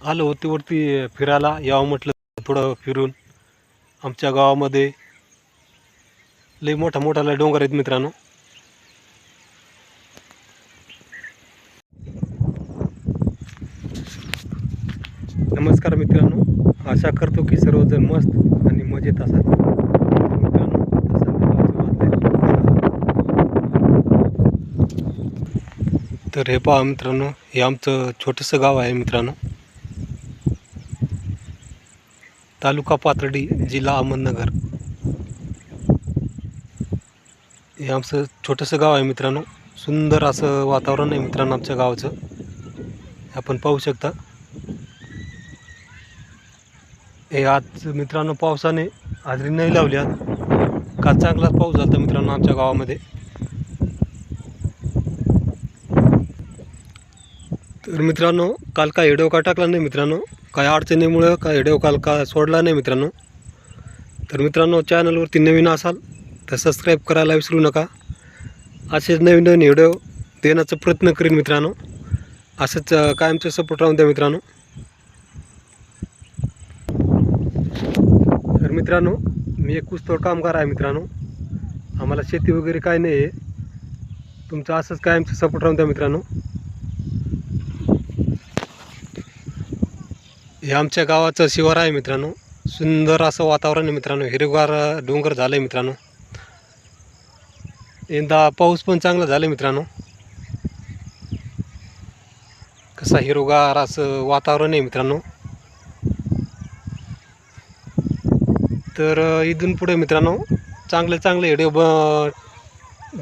आलो होती वरती फिरायला यावं म्हटलं थोडं फिरून. आमच्या गावामध्ये लई मोठा मोठा लय डोंगर आहेत मित्रांनो. नमस्कार मित्रांनो. आशा करतो की सर्वजण मस्त आणि मजेत असाल. तर मित्रांनो तर हे पहा मित्रांनो हे आमचं छोटंसं गाव आहे मित्रांनो. तालुका पाथर्डी जिल्हा अहमदनगर. हे आमचं छोटंसं गाव आहे मित्रांनो. सुंदर असं वातावरण आहे मित्रांनो आमच्या गावाचं. आपण पाहू शकता. हे आज मित्रांनो पावसाने हजरी नाही लावली आज. का चांगलाच पाऊस झाला मित्रांनो आमच्या गावामध्ये. तर मित्रांनो काल काय व्हिडिओ टाकला नाही मित्रांनो. काय अडचणीमुळं काय व्हिडिओ काल का सोडला नाही मित्रांनो. तर मित्रांनो चॅनलवरती नवीन असाल तर सबस्क्राईब करायला विसरू नका. असेच नवीन नवीन व्हिडिओ देण्याचा प्रयत्न करीन मित्रांनो. असंच कायमचं सपोर्ट राहून द्या मित्रांनो. तर मित्रांनो मी एक कुस्तोड कामगार आहे मित्रांनो. आम्हाला शेती वगैरे काय नाही आहे तुमचं असंच कायमचं सपोर्ट राहून द्या मित्रांनो. हे आमच्या गावाचं शिवार आहे मित्रांनो. सुंदर असं वातावरण आहे मित्रांनो. हिरवगार डोंगर झालं आहे मित्रांनो. यंदा पाऊस पण चांगला झाला आहे मित्रांनो. कसा हिरवगार असं वातावरण आहे मित्रांनो. तर इथून पुढे मित्रांनो चांगले चांगले व्हिडिओ ब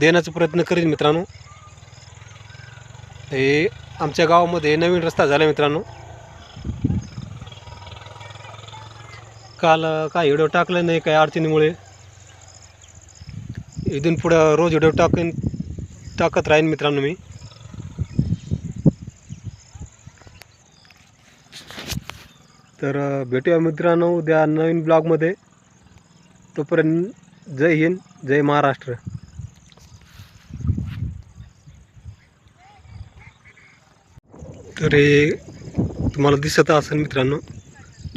देण्याचा प्रयत्न करीन मित्रांनो. हे आमच्या गावामध्ये नवीन रस्ता झाला आहे मित्रांनो. काल काय व्हिडिओ टाकलं नाही काही अडचणीमुळे? इथून पुढं रोज व्हिडिओ टाकेन टाकत राहीन मित्रांनो मी. तर भेटूया मित्रांनो उद्या नवीन ब्लॉगमध्ये. तोपर्यंत जय हिंद जय महाराष्ट्र. तर हे तुम्हाला दिसत असेल मित्रांनो.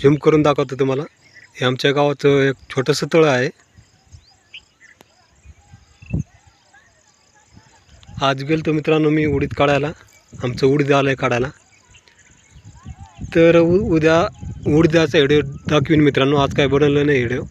झूम करून दाखवतो तुम्हाला. हे आमच्या गावाचं एक छोटंसं तळं आहे. आज गेलो तो मित्रांनो मी उडीद काढायला. आमचं उडीद आलं आहे काढायला. तर उ उद्या उडीदाचा व्हिडिओ दाखवीन मित्रांनो. आज काय बनवलं नाही व्हिडिओ.